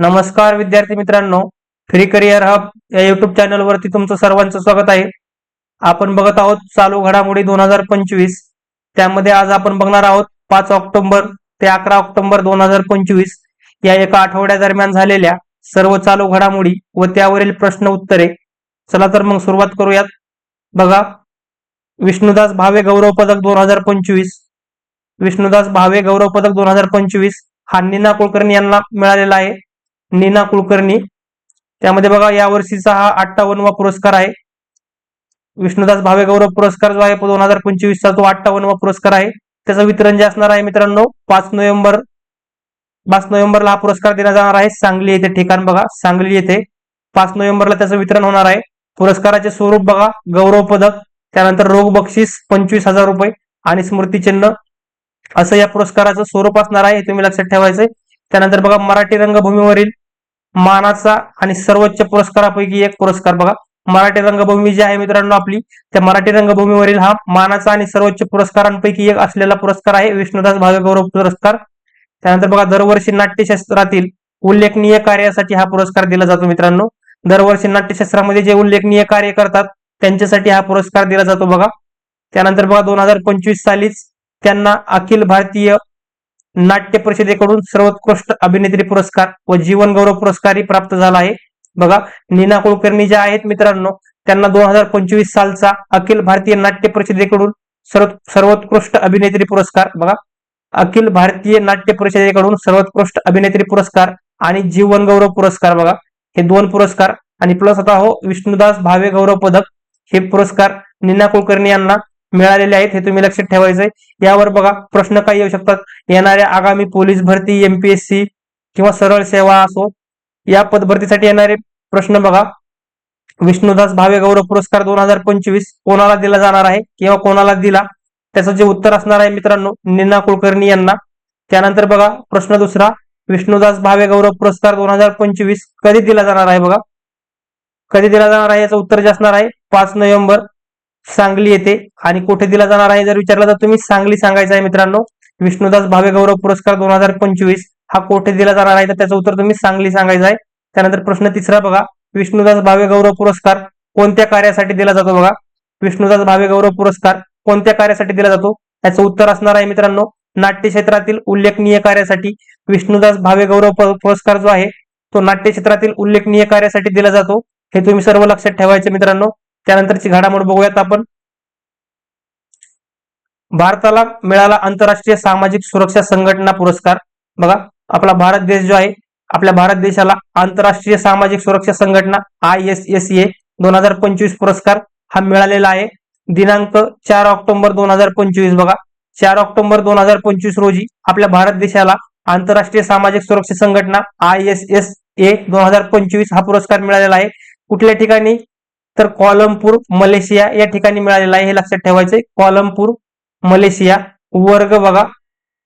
नमस्कार विद्यार्थी मित्रांनो फ्री करिअर हब या युट्यूब चॅनलवरती तुमचं सर्वांचं स्वागत आहे. आपण बघत आहोत चालू घडामोडी दोन हजार पंचवीस. त्यामध्ये आज आपण बघणार आहोत पाच ऑक्टोबर ते अकरा ऑक्टोबर दोन हजार पंचवीस या एका आठवड्या दरम्यान झालेल्या सर्व चालू घडामोडी व त्यावरील प्रश्न उत्तरे. चला तर मग सुरुवात करूयात. बघा विष्णुदास भावे गौरव पदक दोन हजार पंचवीस. विष्णुदास भावे गौरव पदक दोन हजार पंचवीस हा नीना कुलकर्णी यांना मिळालेला आहे. नीना कुलकर्णी. त्यामध्ये बघा यावर्षीचा हा अठ्ठावन्नवा पुरस्कार आहे. विष्णुदास भावे गौरव पुरस्कार जो आहे दोन हजार पंचवीसचा तो अठ्ठावन्नवा पुरस्कार आहे. त्याचं वितरण जे असणार आहे मित्रांनो पाच नोव्हेंबर पाच नोव्हेंबरला हा पुरस्कार देण्यात जाणार आहे. सांगली येथे ठिकाण बघा सांगली येथे पाच नोव्हेंबरला त्याचं वितरण होणार आहे. पुरस्काराचे स्वरूप बघा गौरव पदक त्यानंतर रोग बक्षीस पंचवीस हजार रुपये आणि स्मृतिचिन्ह असं या पुरस्काराचं स्वरूप असणार आहे हे तुम्ही लक्षात ठेवायचंय. त्यानंतर बघा मराठी रंगभूमीवरील मानाचा आणि सर्वोच्च पुरस्कारापैकी एक पुरस्कार बघा. मराठी रंगभूमी जी आहे मित्रांनो आपली त्या मराठी रंगभूमीवरील हा मानाचा आणि सर्वोच्च पुरस्कारांपैकी एक असलेला पुरस्कार आहे विष्णुदास भागगौरव पुरस्कार. त्यानंतर बघा दरवर्षी नाट्यशास्त्रातील उल्लेखनीय कार्यासाठी हा पुरस्कार दिला जातो मित्रांनो. दरवर्षी नाट्यशास्त्रामध्ये जे उल्लेखनीय कार्य करतात त्यांच्यासाठी हा पुरस्कार दिला जातो बघा. त्यानंतर बघा दोन हजार पंचवीस सालीच त्यांना अखिल भारतीय नाट्य परिषदेकडून सर्वोत्कृष्ट अभिनेत्री पुरस्कार व जीवन गौरव पुरस्कारही प्राप्त झाला आहे. बघा नीना कुलकर्णी ज्या आहेत मित्रांनो त्यांना दोन हजार पंचवीस सालचा अखिल भारतीय नाट्य परिषदेकडून सर्व सर्वोत्कृष्ट अभिनेत्री पुरस्कार बघा. अखिल भारतीय नाट्य परिषदेकडून सर्वोत्कृष्ट अभिनेत्री पुरस्कार आणि जीवन गौरव पुरस्कार बघा. हे दोन पुरस्कार आणि प्लस आता हो विष्णुदास भावे गौरव पदक हे पुरस्कार नीना कुलकर्णी यांना मिळालेले आहेत हे तुम्ही लक्षात ठेवायचंय. यावर बघा प्रश्न काय येऊ शकतात? येणाऱ्या आगामी पोलीस भरती एमपीएससी किंवा सरळ सेवा असो या पदभरतीसाठी येणारे प्रश्न बघा. विष्णुदास भावे गौरव पुरस्कार दोन हजार पंचवीस कोणाला दिला जाणार आहे किंवा कोणाला दिला? त्याचं जे उत्तर असणार आहे मित्रांनो निना कुलकर्णी यांना. त्यानंतर बघा प्रश्न दुसरा विष्णुदास भावे गौरव पुरस्कार दोन हजार पंचवीस कधी दिला जाणार आहे बघा? कधी दिला जाणार आहे? याचं उत्तर जे असणार आहे पाच नोव्हेंबर सांगली येथे आणि कुठे दिला जाणार आहे? जर विचारला तर तुम्ही सांगली सांगायचं आहे मित्रांनो. विष्णुदास भावे गौरव पुरस्कार दोन हजार पंचवीस हा कोठे दिला जाणार आहे? तर त्याचं उत्तर तुम्ही सांगली सांगायचं आहे. त्यानंतर प्रश्न तिसरा बघा. विष्णुदास भावे गौरव पुरस्कार कोणत्या कार्यासाठी दिला जातो बघा? विष्णुदास भावे गौरव पुरस्कार कोणत्या कार्यासाठी दिला जातो? याचं उत्तर असणार आहे मित्रांनो. नाट्य क्षेत्रातील उल्लेखनीय कार्यासाठी विष्णुदास भावे गौरव पुरस्कार जो आहे तो नाट्य क्षेत्रातील उल्लेखनीय कार्यासाठी दिला जातो. हे तुम्ही सर्व लक्षात ठेवायचे मित्रांनो. त्यानंतरची घडामोड बघूयात आपण. भारताला मिळाला आंतरराष्ट्रीय सामाजिक सुरक्षा संघटना पुरस्कार. बघा आपला भारत देश जो आहे आपल्या भारत देशाला आंतरराष्ट्रीय सामाजिक सुरक्षा संघटना आय एस एस ए दोन हजार पंचवीस पुरस्कार हा मिळालेला आहे. दिनांक चार ऑक्टोबर दोन हजार पंचवीस बघा. चार ऑक्टोबर दोन हजार पंचवीस रोजी आपल्या भारत देशाला आंतरराष्ट्रीय सामाजिक सुरक्षा संघटना आय एस एस ए दोन हजार पंचवीस हा पुरस्कार मिळालेला आहे. कुठल्या ठिकाणी? तर कॉलमपूर मलेशिया या ठिकाणी मिळालेला आहे. हे लक्षात ठेवायचंय कॉलमपूर मलेशिया वर्ग बघा.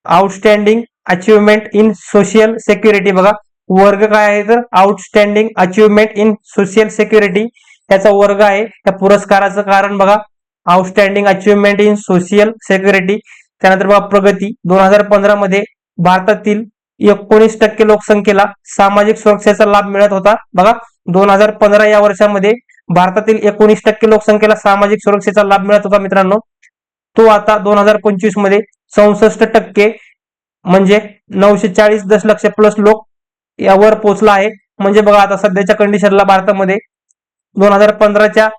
Outstanding achievement in social security बघा. वर्ग काय आहे तर? Outstanding achievement in social security त्याचा वर्ग आहे. त्या पुरस्काराचं कारण बघा. Outstanding achievement in social security त्यानंतर बघा प्रगती. दोन हजार पंधरा मध्ये भारतातील एकोणीस टक्के लोकसंख्येला सामाजिक सुरक्षेचा लाभ मिळत होता. बघा. दोन हजार पंधरा या वर्षामध्ये भारतातील एकोणीस टक्के लोकसंख्येला सामाजिक सुरक्षेचा लाभ मिळत होता मित्रांनो. तो आता दोन हजार पंचवीसमध्ये चौसष्ट टक्के म्हणजे नऊशे चाळीस दशलक्ष प्लस लोक यावर पोहोचला आहे. म्हणजे बघा आता सध्याच्या कंडिशनला भारतामध्ये दोन हजार पंधराच्या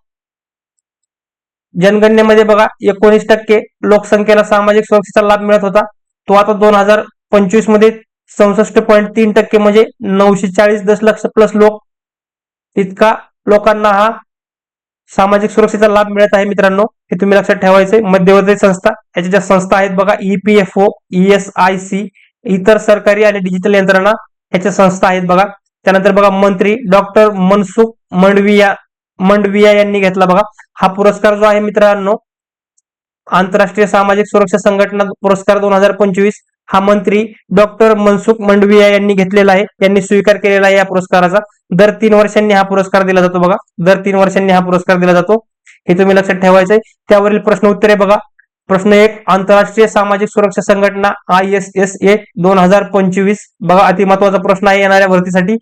जनगणनेमध्ये बघा एकोणीस टक्के लोकसंख्येला सामाजिक सुरक्षेचा लाभ मिळत होता. तो आता दोन हजार पंचवीसमध्ये चौसष्ट पॉईंट तीन टक्के म्हणजे नऊशे चाळीस दशलक्ष प्लस लोक इतका लोकांना हा सामाजिक सुरक्षेचा लाभ मिळत आहे मित्रांनो. हे तुम्ही लक्षात ठेवायचे मध्यवर्ती संस्था याच्या ज्या संस्था आहेत बघा ईपीएफओ ईएसआयसी आय सी इतर सरकारी आणि डिजिटल यंत्रणा याच्या संस्था आहेत बघा. त्यानंतर बघा मंत्री डॉक्टर मनसुख मंडविया मंडविया यांनी घेतला बघा. हा पुरस्कार जो आहे मित्रांनो आंतरराष्ट्रीय सामाजिक सुरक्षा संघटना पुरस्कार दोन हजार पंचवीस. हा मंत्री डॉक्टर मनसुख मंडविया यांनी घेतलेला आहे. यांनी स्वीकार केलेला आहे या पुरस्काराचा. दर तीन वर्षांनी हा पुरस्कार दिला जातो बघा. दर तीन वर्षांनी हा पुरस्कार दिला जातो. हे तुम्ही लक्षात ठेवायचंय. त्यावरील प्रश्न उत्तरे बघा. प्रश्न एक आंतरराष्ट्रीय सामाजिक सुरक्षा संघटना आय एस एस ए दोन हजार पंचवीस. बघा अति महत्त्वाचा प्रश्न आहे येणाऱ्या भरतीसाठी.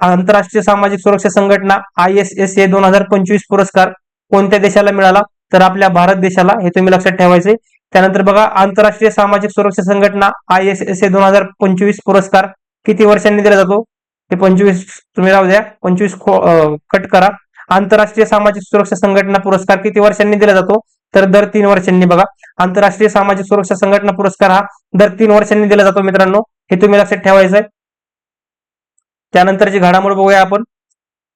आंतरराष्ट्रीय सामाजिक सुरक्षा संघटना आय एस एस ए दोन हजार पंचवीस पुरस्कार कोणत्या देशाला मिळाला? तर आपल्या भारत देशाला हे तुम्ही लक्षात ठेवायचे त्यानंतर बघा आंतरराष्ट्रीय सामाजिक सुरक्षा संघटना आय एस एस ए दोन हजार पंचवीस पुरस्कार किती वर्षांनी दिला जातो? हे पंचवीस तुम्ही राहू द्या. पंचवीस कट करा. आंतरराष्ट्रीय सामाजिक सुरक्षा संघटना पुरस्कार किती वर्षांनी दिला जातो? तर दर तीन वर्षांनी बघा. आंतरराष्ट्रीय सामाजिक सुरक्षा संघटना पुरस्कार हा दर तीन वर्षांनी दिला जातो मित्रांनो. हे तुम्ही लक्षात ठेवायचं आहे त्यानंतरची घडामोड बघूया आपण.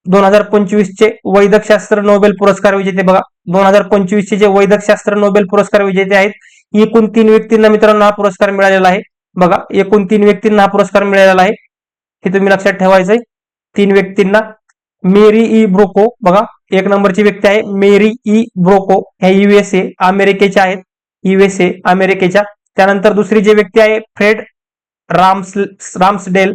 दोन हजार पंचवीसचे वैदकशास्त्र नोबेल पुरस्कार विजेते बघा. दोन हजार पंचवीसचे जे वैदकशास्त्र नोबेल पुरस्कार विजेते आहेत एकूण तीन व्यक्तींना मित्रांनो हा पुरस्कार मिळालेला आहे. बघा एकूण तीन व्यक्तींना हा पुरस्कार मिळालेला आहे. हे तुम्ही लक्षात ठेवायचंय. तीन व्यक्तींना मेरी ई ब्रोको बघा एक नंबरची व्यक्ती आहे मेरी ई ब्रोको. ह्या युएसए अमेरिकेच्या आहेत. युएसए अमेरिकेच्या. त्यानंतर दुसरी जी व्यक्ती आहे Fred Rams Ramsdell.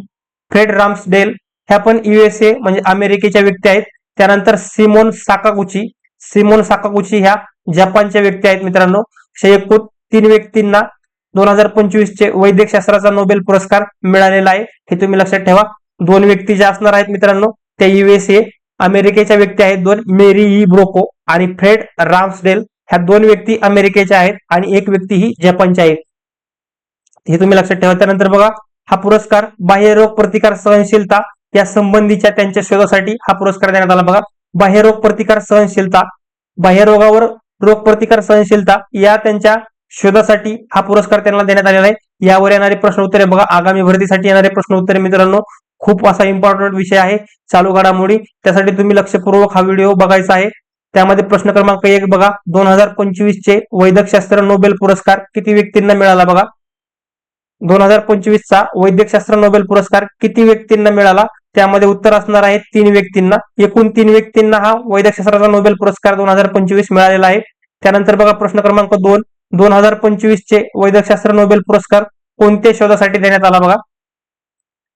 Fred Ramsdell ह्या पण युएसए म्हणजे अमेरिकेच्या व्यक्ती आहेत. त्यानंतर सिमोन साकागुची सिमोन साकागुची ह्या जपानच्या व्यक्ती आहेत मित्रांनो. अशा एकूण तीन व्यक्तींना दोन हजार पंचवीस चे वैद्यक शास्त्राचा नोबेल पुरस्कार मिळालेला आहे. हे तुम्ही लक्षात ठेवा. दोन व्यक्ती ज्या असणार आहेत मित्रांनो त्या युएसए अमेरिकेच्या व्यक्ती आहेत दोन मेरी ई ब्रोको आणि फ्रेड राम्सडेल. ह्या दोन व्यक्ती अमेरिकेच्या आहेत आणि एक व्यक्ती ही जपानच्या आहेत हे तुम्ही लक्षात ठेवा. त्यानंतर बघा हा पुरस्कार बाह्यरोग प्रतिकार सहनशीलता या संबंधीच्या त्यांच्या शोधासाठी हा पुरस्कार देण्यात आला. बघा बाह्यरोग प्रतिकार सहनशीलता बाह्यरोगावर रोग प्रतिकार सहनशीलता या त्यांच्या शोधासाठी हा पुरस्कार त्यांना देण्यात आलेला आहे. यावर येणारे प्रश्न उत्तरे बघा. आगामी भरतीसाठी येणारे प्रश्न उत्तरे मित्रांनो खूप असा इम्पॉर्टंट विषय आहे. चालू घडामोडी. त्यासाठी तुम्ही लक्षपूर्वक हा व्हिडिओ बघायचा आहे. त्यामध्ये प्रश्न क्रमांक एक बघा. दोन हजार पंचवीस चे वैद्यकशास्त्र नोबेल पुरस्कार किती व्यक्तींना मिळाला बघा? दोन हजार पंचवीस चा वैद्यकशास्त्र नोबेल पुरस्कार किती व्यक्तींना मिळाला? त्यामध्ये उत्तर असणार आहे तीन व्यक्तींना. एकूण तीन व्यक्तींना हा वैद्यकशास्त्राचा नोबेल पुरस्कार दोन हजार पंचवीस मिळालेला आहे. त्यानंतर बघा प्रश्न क्रमांक दोन. दोन हजार पंचवीस चे वैद्यकशास्त्र नोबेल पुरस्कार कोणत्या शोधासाठी देण्यात आला बघा?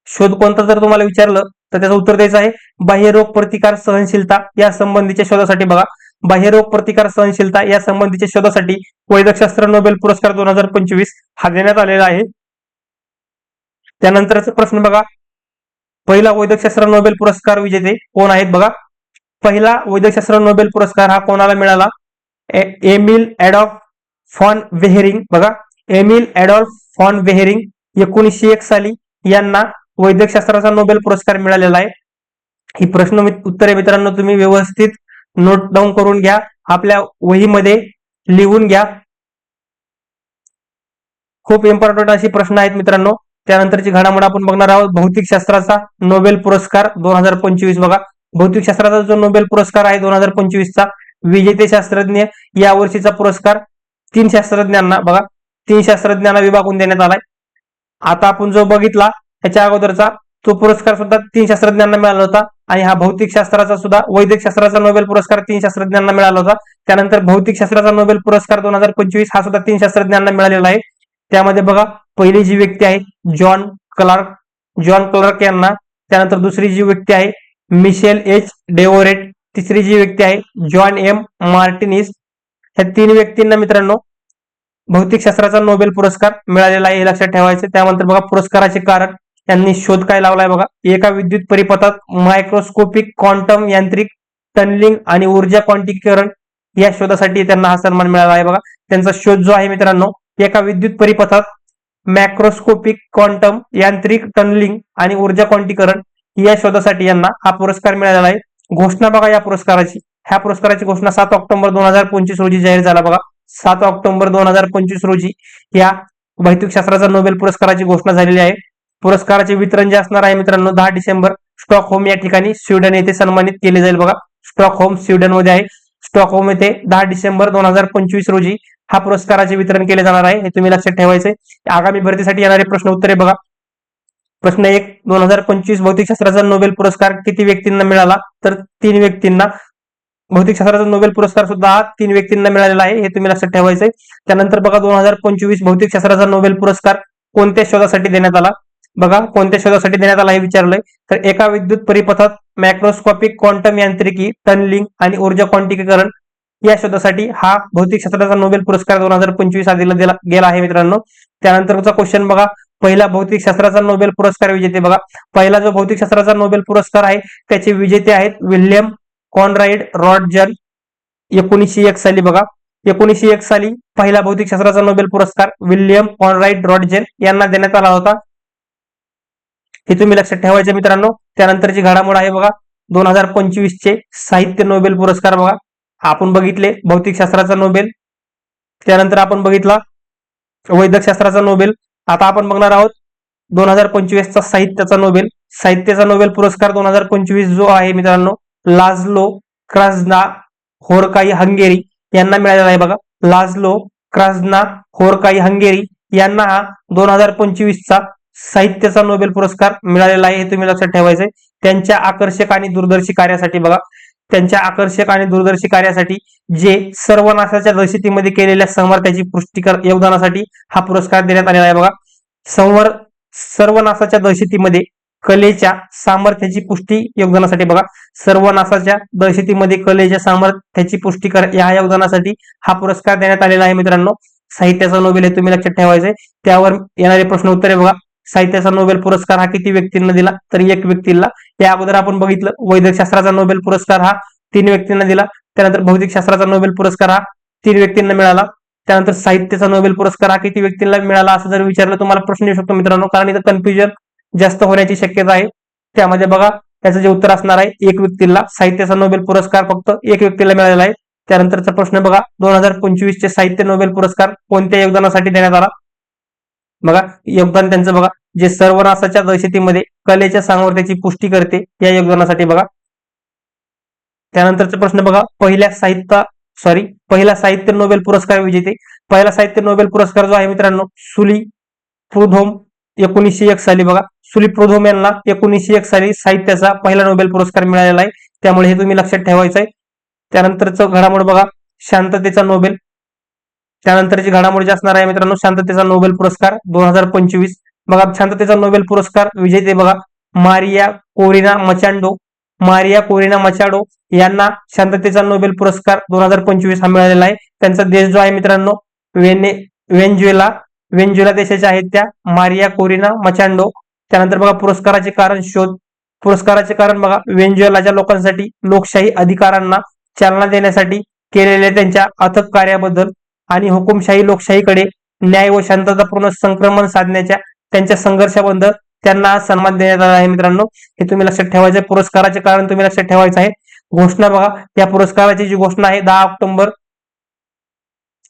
शोध कोणता जर तुम्हाला विचारलं तर त्याचं उत्तर द्यायचं आहे बाह्यरोग प्रतिकार सहनशीलता या संबंधीच्या शोधासाठी बघा. बाह्यरोग प्रतिकार सहनशीलता या संबंधीच्या शोधासाठी वैद्यकशास्त्र नोबेल पुरस्कार दोन हजार पंचवीस हा देण्यात आलेला आहे. त्यानंतरचा प्रश्न बघा पहिला वैद्यकशास्त्र नोबेल पुरस्कार विजेते कोण आहेत बघा. पहिला वैद्यकशास्त्र नोबेल पुरस्कार हा कोणाला मिळाला? एमिल ऍडॉल्फ फॉन वेहेरिंग बघा. एमिल ऍडॉल्फ फॉन वेहेरिंग एकोणीसशे एक साली यांना वैद्यकशास्त्राचा नोबेल पुरस्कार मिळालेला आहे. ही प्रश्न उत्तरे मित्रांनो तुम्ही व्यवस्थित नोट डाऊन करून घ्या. आपल्या वहीमध्ये लिहून घ्या. खूप इम्पॉर्टंट अशी प्रश्न आहेत मित्रांनो. त्यानंतरची घडामोड आपण बघणार आहोत. भौतिक शास्त्राचा नोबेल पुरस्कार दोन हजार पंचवीस बघा. भौतिक शास्त्राचा जो नोबेल पुरस्कार आहे दोन हजार पंचवीसचा विजेते शास्त्रज्ञ या वर्षीचा पुरस्कार तीन शास्त्रज्ञांना बघा. तीन शास्त्रज्ञांना विभागून देण्यात आलाय. आता आपण जो बघितला त्याच्या अगोदरचा तो पुरस्कार सुद्धा तीन शास्त्रज्ञांना मिळाला होता. आणि हा भौतिक शास्त्राचा सुद्धा वैद्यक शास्त्राचा नोबेल पुरस्कार तीन शास्त्रज्ञांना मिळाला होता. त्यानंतर भौतिक शास्त्राचा नोबेल पुरस्कार दोन हजार पंचवीस हा सुद्धा तीन शास्त्रज्ञांना मिळालेला आहे. त्यामध्ये बघा पहिली जी व्यक्ती आहे जॉन क्लार्क जॉन क्लार्क यांना त्यानंतर दुसरी जी व्यक्ती आहे मिशेल एच डेओरेट तिसरी जी व्यक्ती आहे जॉन एम मार्टिनिस. ह्या तीन व्यक्तींना मित्रांनो भौतिकशास्त्राचा नोबेल पुरस्कार मिळालेला आहे हे लक्षात ठेवायचं. त्यानंतर बघा पुरस्काराचे कारण त्यांनी शोध काय लावलाय बघा. एका विद्युत परिपथात मायक्रोस्कोपिक क्वांटम यांत्रिक टनलिंग आणि ऊर्जा क्वांटिकरण या शोधासाठी त्यांना हा सन्मान मिळाला आहे बघा. त्यांचा शोध जो आहे मित्रांनो एका विद्युत परिपथात मॅक्रोस्कोपिक क्वांटम यांत्रिक टनलिंग आणि ऊर्जा क्वांटीकरण या शोधासाठी यांना हा पुरस्कार मिळालेला आहे. घोषणा बघा या पुरस्काराची. ह्या पुरस्काराची घोषणा सात ऑक्टोबर दोन हजार पंचवीस रोजी जाहीर झाला बघा. सात ऑक्टोबर दोन हजार पंचवीस रोजी या भौतिकशास्त्राचा नोबेल पुरस्काराची घोषणा झालेली आहे. पुरस्काराचे वितरण जे असणार आहे मित्रांनो दहा डिसेंबर स्टॉकहोम या ठिकाणी स्वीडन येथे सन्मानित केले जाईल बघा. स्टॉकहोम स्वीडनमध्ये आहे. स्टॉकहोम येथे दहा डिसेंबर दोन हजार पंचवीस रोजी हा पुरस्काराचे वितरण केले जाणार आहे. हे तुम्ही लक्षात ठेवायचे आगामी भरतीसाठी येणारे प्रश्न उत्तरे बघा. प्रश्न एक दोन हजार पंचवीस भौतिकशास्त्राचा नोबेल पुरस्कार किती व्यक्तींना मिळाला? तर तीन व्यक्तींना. भौतिकशास्त्राचा नोबेल पुरस्कार सुद्धा हा तीन व्यक्तींना मिळालेला आहे. हे तुम्ही लक्षात ठेवायचंय. त्यानंतर बघा दोन हजार पंचवीस भौतिकशास्त्राचा नोबेल पुरस्कार कोणत्या शोधासाठी देण्यात आला? बघा कोणत्या शोधासाठी देण्यात आला हे विचारलंय. तर एका विद्युत परिपथात मॅक्रोस्कॉपिक क्वांटम यांत्रिकी टनलिंग आणि ऊर्जा क्वांटिकीकरण या शोधासाठी हा भौतिकशास्त्राचा नोबेल पुरस्कार दोन हजार पंचवीस हा दिला गेला आहे मित्रांनो. त्यानंतरचा क्वेश्चन बघा. पहिला भौतिकशास्त्राचा नोबेल पुरस्कार विजेते बघा. पहिला जो भौतिकशास्त्राचा नोबेल पुरस्कार आहे त्याचे विजेते आहेत विल्यम कॉनराइड रॉडजन एकोणीसशे एक साली बघा. एकोणीसशे एक साली पहिला भौतिकशास्त्राचा नोबेल पुरस्कार विल्यम कॉनराइड रॉडजन यांना देण्यात आला होता. हे तुम्ही लक्षात ठेवायचे मित्रांनो. त्यानंतरची घडामोड आहे बघा. दोन हजार पंचवीस चे साहित्य नोबेल पुरस्कार बघा. आपण बघितले भौतिकशास्त्राचा नोबेल. त्यानंतर आपण बघितला वैद्यकशास्त्राचा नोबेल. आता आपण बघणार आहोत दोन हजार पंचवीसचा साहित्याचा नोबेल. साहित्याचा नोबेल पुरस्कार दोन हजार पंचवीस जो आहे मित्रांनो लाजलो क्राझना होरकाई हंगेरी यांना मिळालेला आहे बघा. लाजलो क्राझना होरकाई हंगेरी यांना हा दोन हजार पंचवीसचा साहित्याचा नोबेल पुरस्कार मिळालेला आहे हे तुम्ही लक्षात ठेवायचंय. त्यांच्या आकर्षक आणि दूरदर्शी कार्यासाठी बघा. त्यांच्या आकर्षक आणि दूरदर्शी कार्यासाठी जे सर्वनाशाच्या दहशतीमध्ये केलेल्या समर्थाची पुष्टीकर योगदानासाठी हा पुरस्कार देण्यात आलेला आहे बघा. संवर सर्वनाशाच्या दहशतीमध्ये कलेच्या सामर्थ्याची पुष्टी योगदानासाठी बघा. सर्वनाशाच्या दहशतीमध्ये कलेच्या सामर्थ्याची पुष्टी कर या योगदानासाठी हा पुरस्कार देण्यात आलेला आहे मित्रांनो. साहित्याचा नोबेल हे तुम्ही लक्षात ठेवायचंय. त्यावर येणारे प्रश्न उत्तरे बघा. साहित्याचा नोबेल पुरस्कार हा किती व्यक्तींना दिला? तर एक व्यक्तीला. या अगोदर आपण बघितलं वैद्यकशास्त्राचा नोबेल पुरस्कार हा तीन व्यक्तींना दिला. त्यानंतर भौतिकशास्त्राचा नोबेल पुरस्कार हा तीन व्यक्तींना मिळाला. त्यानंतर साहित्याचा नोबेल पुरस्कार हा किती व्यक्तींना मिळाला असं जर विचारलं तुम्हाला प्रश्न येऊ शकतो मित्रांनो कारण इथं कन्फ्युजन जास्त होण्याची शक्यता आहे. त्यामध्ये बघा त्याचं जे उत्तर असणार आहे एक व्यक्तीला साहित्याचा नोबेल पुरस्कार फक्त एक व्यक्तीला मिळालेला आहे. त्यानंतरचा प्रश्न बघा दोन हजार पंचवीस चे साहित्य नोबेल पुरस्कार कोणत्या योगदानासाठी देण्यात आला? बघा योगदान त्यांचं बघा. जे सर्वनाशाच्या दहशतीमध्ये कलेच्या सामर्थ्याची पुष्टी करते या योगदानासाठी बघा. त्यानंतरचा प्रश्न बघा. पहिल्या साहित्य सॉरी पहिला साहित्य नोबेल पुरस्कार विजेते. पहिला साहित्य नोबेल पुरस्कार जो आहे मित्रांनो सुली प्रुधोम एकोणीसशे एक साली बघा. सुली प्रुधोम यांना एकोणीसशे एक साली साहित्याचा पहिला नोबेल पुरस्कार मिळालेला आहे. त्यामुळे हे तुम्ही लक्षात ठेवायचं आहे त्यानंतरचं घडामोड बघा. शांततेचा नोबेल. त्यानंतरची घडामोड जी असणार आहे मित्रांनो शांततेचा नोबेल पुरस्कार दोन हजार पंचवीस. बघा शांततेचा नोबेल पुरस्कार विजेते बघा Maria Corina Machado Maria Corina Machado यांना शांततेचा नोबेल पुरस्कार दोन हजार पंचवीस हा मिळालेला आहे. त्यांचा देश जो आहे मित्रांनो वेने वेंज्युएला वेंज्युएला देशाच्या आहेत त्या मारिया कोरिना मचांडो. त्यानंतर बघा पुरस्काराचे कारण शोध पुरस्काराचे कारण बघा वेंज्युएलाच्या लोकांसाठी लोकशाही अधिकारांना चालना देण्यासाठी केलेल्या त्यांच्या अथक कार्याबद्दल आणि हुकुमशाही लोकशाहीकडे न्याय व शांततापूर्ण संक्रमण साधण्याच्या त्यांच्या संघर्षाबद्दल त्यांना सन्मान देण्यात आला आहे मित्रांनो. हे तुम्ही लक्षात ठेवायचं आहे. पुरस्काराचे कारण तुम्ही लक्षात ठेवायचं आहे. घोषणा बघा. या पुरस्काराची जी घोषणा आहे दहा ऑक्टोबर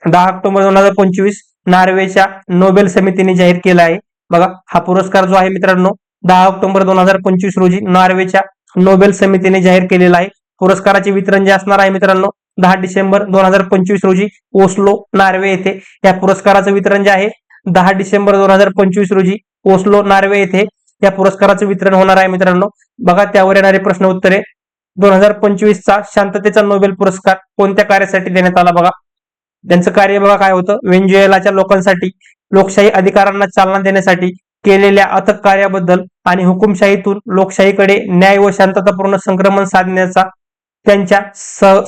दहा ऑक्टोबर दोन हजार पंचवीस नॉर्वेच्या नोबेल समितीने जाहीर केला आहे. बघा हा पुरस्कार जो आहे मित्रांनो दहा ऑक्टोबर दोन हजार पंचवीस रोजी नॉर्वेच्या नोबेल समितीने जाहीर केलेला आहे. पुरस्काराचे वितरण जे असणार आहे मित्रांनो दहा डिसेंबर दोन हजार पंचवीस रोजी ओस्लो नॉर्वे येथे या पुरस्काराचं वितरण जे आहे दहा डिसेंबर दोन हजार पंचवीस रोजी ओस्लो नार्वे येथे या पुरस्काराचं वितरण होणार आहे मित्रांनो. बघा त्यावर येणारे प्रश्न उत्तरे. दोन हजार पंचवीसचा शांततेचा नोबेल पुरस्कार कोणत्या कार्यासाठी देण्यात आला बघा. त्यांचं कार्य बघा काय होतं. वेंजुएलाच्या लोकांसाठी लोकशाही अधिकारांना चालना देण्यासाठी केलेल्या अथक कार्याबद्दल आणि हुकुमशाहीतून लोकशाहीकडे न्याय व शांततापूर्ण संक्रमण साधण्याचा त्यांच्या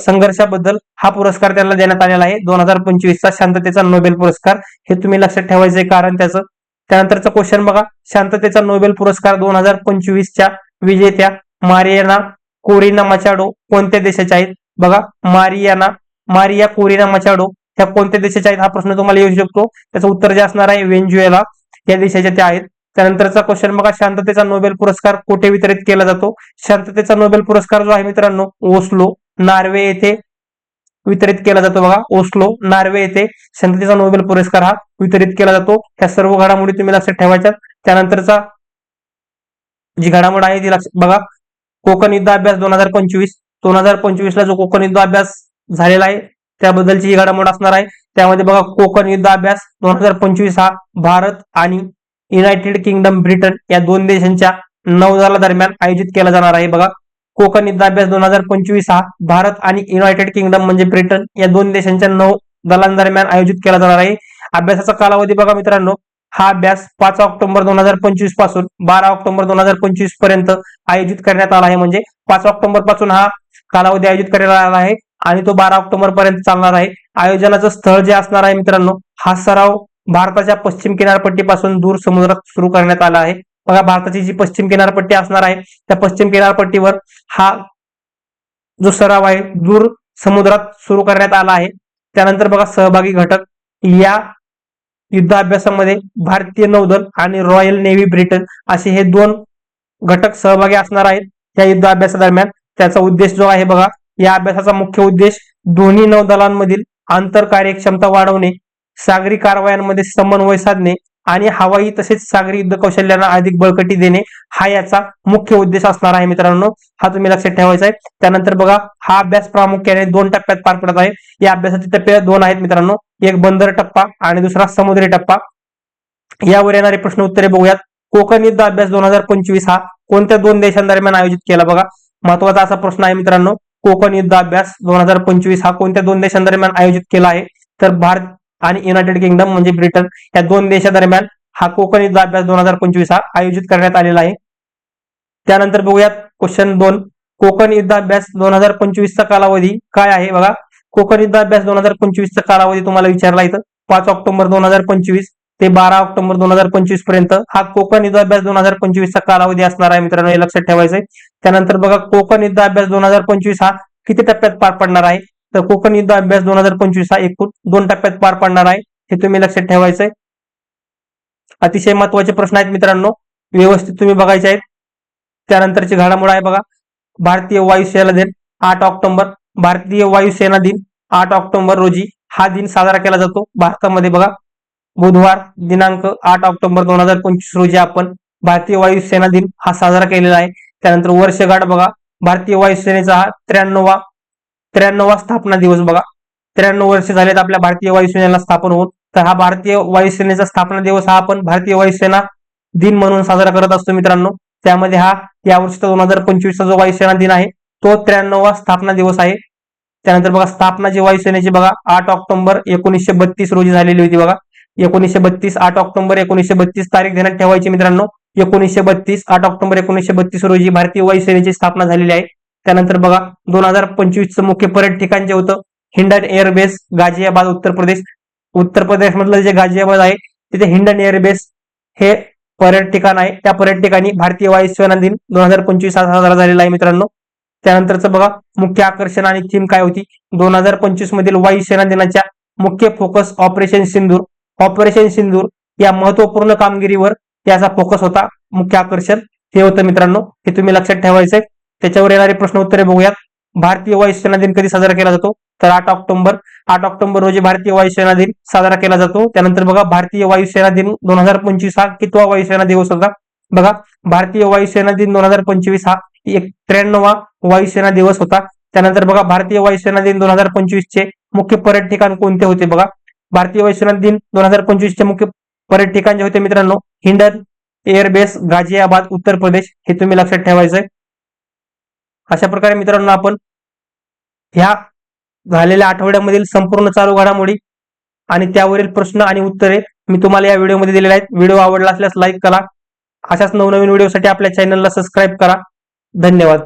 संघर्षाबद्दल हा पुरस्कार त्यांना देण्यात आलेला आहे. दोन हजार पंचवीसचा शांततेचा नोबेल पुरस्कार. हे तुम्ही लक्षात ठेवायचं कारण त्याचं त्यानंतरचा क्वेश्चन बघा. शांततेचा नोबेल पुरस्कार दोन हजार पंचवीसच्या विजेत्या मारियाना कोरिना मचाडो कोणत्या देशाच्या आहेत? बघा मारियाना मारिया कोरिना मचाडो त्या कोणत्या देशाच्या आहेत हा प्रश्न तुम्हाला येऊ शकतो. त्याचं उत्तर जे असणार आहे वेंज्युएला या देशाच्या त्या आहेत. त्यानंतरचा क्वेश्चन बघा शांततेचा नोबेल पुरस्कार कुठे वितरित केला जातो? शांततेचा नोबेल पुरस्कार जो आहे मित्रांनो ओस्लो नार्वे येथे वितरित केला जातो बघा. ओस्लो नार्वे येथे शांततेचा नोबेल पुरस्कार हा वितरित केला जातो. त्या सर्व घडामोडी तुम्ही लक्षात ठेवायच्या. त्यानंतरचा जी घडामोड आहे ती लक्षात बघा. कोकण युद्ध अभ्यास दोन हजार पंचवीस दोन हजार पंचवीस ला जो कोकण युद्ध अभ्यास झालेला आहे त्याबद्दलची ही घडामोड असणार आहे त्यामध्ये बघा कोकण युद्ध अभ्यास दोन हजार पंचवीस हा भारत आणि युनायटेड किंगडम ब्रिटन या दोन देशांच्या नौदलादरम्यान आयोजित केला जाणार आहे. बघा कोकण युद्धाभ्यास दोन हजार पंचवीस हा भारत आणि युनायटेड किंगडम म्हणजे ब्रिटन या दोन देशांच्या नौ दलांदरम्यान आयोजित केला जाणार आहे. अभ्यासाचा कालावधी बघा मित्रांनो हा अभ्यास पाच ऑक्टोबर दोन हजार पंचवीसपासून बारा ऑक्टोबर दोन हजार पंचवीसपर्यंत आयोजित करण्यात आला आहे. म्हणजे पाच ऑक्टोबरपासून हा कालावधी आयोजित करण्यात आला आहे आणि तो बारा ऑक्टोबर पर्यंत चालणार आहे. आयोजनाचं स्थळ जे असणार आहे मित्रांनो हा सराव भारताच्या पश्चिम किनारपट्टीपासून दूर समुद्रात सुरू करण्यात आला आहे. बघा भारताची जी पश्चिम किनारपट्टी असणार आहे त्या पश्चिम किनारपट्टीवर हा जो सराव आहे दूर समुद्रात सुरू करण्यात आला आहे. त्यानंतर बघा सहभागी घटक या युद्धाभ्यासामध्ये भारतीय नौदल आणि रॉयल नेव्ही ब्रिटन असे हे दोन घटक सहभागी असणार आहेत या युद्ध अभ्यासादरम्यान त्याचा उद्देश जो आहे बघा या अभ्यासाचा मुख्य उद्देश दोन्ही नौदलांमधील आंतर कार्यक्षमता वाढवणे सागरी कारवायांमध्ये समन्वय साधणे आणि हवाई तसेच सागरी युद्ध कौशल्यांना अधिक बळकटी देणे हा याचा मुख्य उद्देश असणार आहे मित्रांनो. हा तुम्ही लक्षात ठेवायचा आहे. त्यानंतर बघा हा अभ्यास प्रामुख्याने दोन टप्प्यात पार पडत आहे. या अभ्यासाचे टप्पे दोन आहेत मित्रांनो. एक बंदर टप्पा आणि दुसरा समुद्री टप्पा. यावर येणारे प्रश्न उत्तरे बघूयात. कोकण युद्ध अभ्यास दोन हजार पंचवीस हा कोणत्या दोन देशांदरम्यान आयोजित केला बघा? महत्त्वाचा असा प्रश्न आहे मित्रांनो. कोकण युद्ध अभ्यास दोन हजार पंचवीस हा कोणत्या दोन देशांदरम्यान आयोजित केला आहे? तर भारत आणि युनायटेड किंगडम म्हणजे ब्रिटन या दोन देशादरम्यान हा कोकण युद्ध अभ्यास दोन हजार पंचवीस हा आयोजित करण्यात आलेला आहे. त्यानंतर बघूयात क्वेश्चन दोन. कोकण युद्ध अभ्यास दोन हजार पंचवीसचा कालावधी काय आहे बघा? कोकण युद्ध अभ्यास दोन हजार पंचवीसचा कालावधी तुम्हाला विचारला इथं. पाच ऑक्टोबर दोन हजार पंचवीस ते बारा ऑक्टोबर दोन हजार पंचवीसपर्यंत हा कोकण युद्ध अभ्यास दोन हजार पंचवीसचा कालावधी असणार आहे मित्रांनो हे लक्षात ठेवायचंय. त्यानंतर बघा कोकण युद्ध अभ्यास दोन हजार पंचवीस हा किती टप्प्यात पार पडणार आहे? तर कोकण युद्ध अभ्यास दोन हजार पंचवीस हा एकूण दोन टप्प्यात पार पडणार आहे. हे तुम्ही लक्षात ठेवायचंय. अतिशय महत्त्वाचे प्रश्न आहेत मित्रांनो. व्यवस्थित तुम्ही बघायचे आहेत. त्यानंतरची घडामोड आहे बघा. भारतीय वायुसेना दिन आठ ऑक्टोबर. भारतीय वायुसेना दिन आठ ऑक्टोबर रोजी हा दिन साजरा केला जातो. भारतामध्ये बघा. बुधवार दिनांक आठ ऑक्टोबर दोन हजार पंचवीस रोजी आपण भारतीय वायुसेना दिन हा साजरा केलेला आहे. त्यानंतर वर्षगाठ बघा. भारतीय वायुसेनेचा हा त्र्याण्णवा त्र्याण्णवा स्थापना दिवस बघा. त्र्याण्णव वर्ष झालेत आपल्या भारतीय वायुसेनेला स्थापन होऊन तर हा भारतीय वायुसेनेचा स्थापना दिवस हा आपण भारतीय वायुसेना दिन म्हणून साजरा करत असतो मित्रांनो. त्यामध्ये हा यावर्षीचा दोन हजार पंचवीसचा जो वायुसेना दिन आहे तो त्र्याण्णववा स्थापना दिवस आहे. त्यानंतर बघा स्थापना जी वायुसेनेची बघा आठ ऑक्टोबर एकोणीसशे बत्तीस रोजी झालेली होती बघा. एकोणीसशे बत्तीस आठ ऑक्टोबर एकोणीसशे बत्तीस तारीख ध्यानात ठेवायची मित्रांनो. एकोणीसशे बत्तीस आठ ऑक्टोबर एकोणीसशे बत्तीस रोजी भारतीय वायुसेनेची स्थापना झालेली आहे. त्यानंतर बघा दोन हजार पंचवीसचं मुख्य पर्यटन ठिकाण जे होतं हिंडन एअरबेस गाझियाबाद उत्तर प्रदेश. उत्तर प्रदेश मधलं जे गाझियाबाद आहे तिथे हिंडन एअरबेस हे पर्यटन ठिकाण आहे. त्या पर्यटन ठिकाणी भारतीय वायुसेना दिन दोन हजार पंचवीस हा साजरा झालेला आहे मित्रांनो. त्यानंतरचं बघा मुख्य आकर्षण आणि थीम काय होती? दोन हजार पंचवीस मधील वायुसेना दिनाच्या मुख्य focus operation Sindoor. Operation Sindoor या महत्त्वपूर्ण कामगिरीवर याचा फोकस होता. मुख्य आकर्षण हे होतं मित्रांनो. हे तुम्ही लक्षात ठेवायचंय. त्याच्यावर येणारे प्रश्न उत्तरे बघूयात. भारतीय वायुसेना दिन कधी साजरा केला जातो? तर आठ ऑक्टोबर आठ ऑक्टोबर रोजी भारतीय वायुसेना दिन साजरा केला जातो. त्यानंतर बघा भारतीय वायुसेना दिन दोन हजार पंचवीस हा कितवा वायुसेना दिवस होता? बघा भारतीय वायुसेना दिन दोन हजार पंचवीस हा एक त्र्याण्णवा वायुसेना दिवस होता. त्यानंतर बघा भारतीय वायुसेना दिन दोन हजार पंचवीस चे मुख्य पर्यट ठिकाण कोणते होते बघा? भारतीय वायुसेना दिन दोन हजार पंचवीस चे मुख्य पर्यट ठिकाण जे होते मित्रांनो हिंडन एअरबेस गाझियाबाद उत्तर प्रदेश हे तुम्ही लक्षात ठेवायचंय. अशा प्रकारे मित्रांनो आपण ह्या झालेल्या आठवड्यामधील संपूर्ण चालू घडामोडी आणि त्यावरील प्रश्न आणि उत्तरे मी तुम्हाला या व्हिडिओमध्ये दिलेले आहेत. व्हिडिओ आवडला असल्यास लाईक करा. अशाच नवनवीन व्हिडिओसाठी आपल्या चॅनलला सबस्क्राईब करा. धन्यवाद.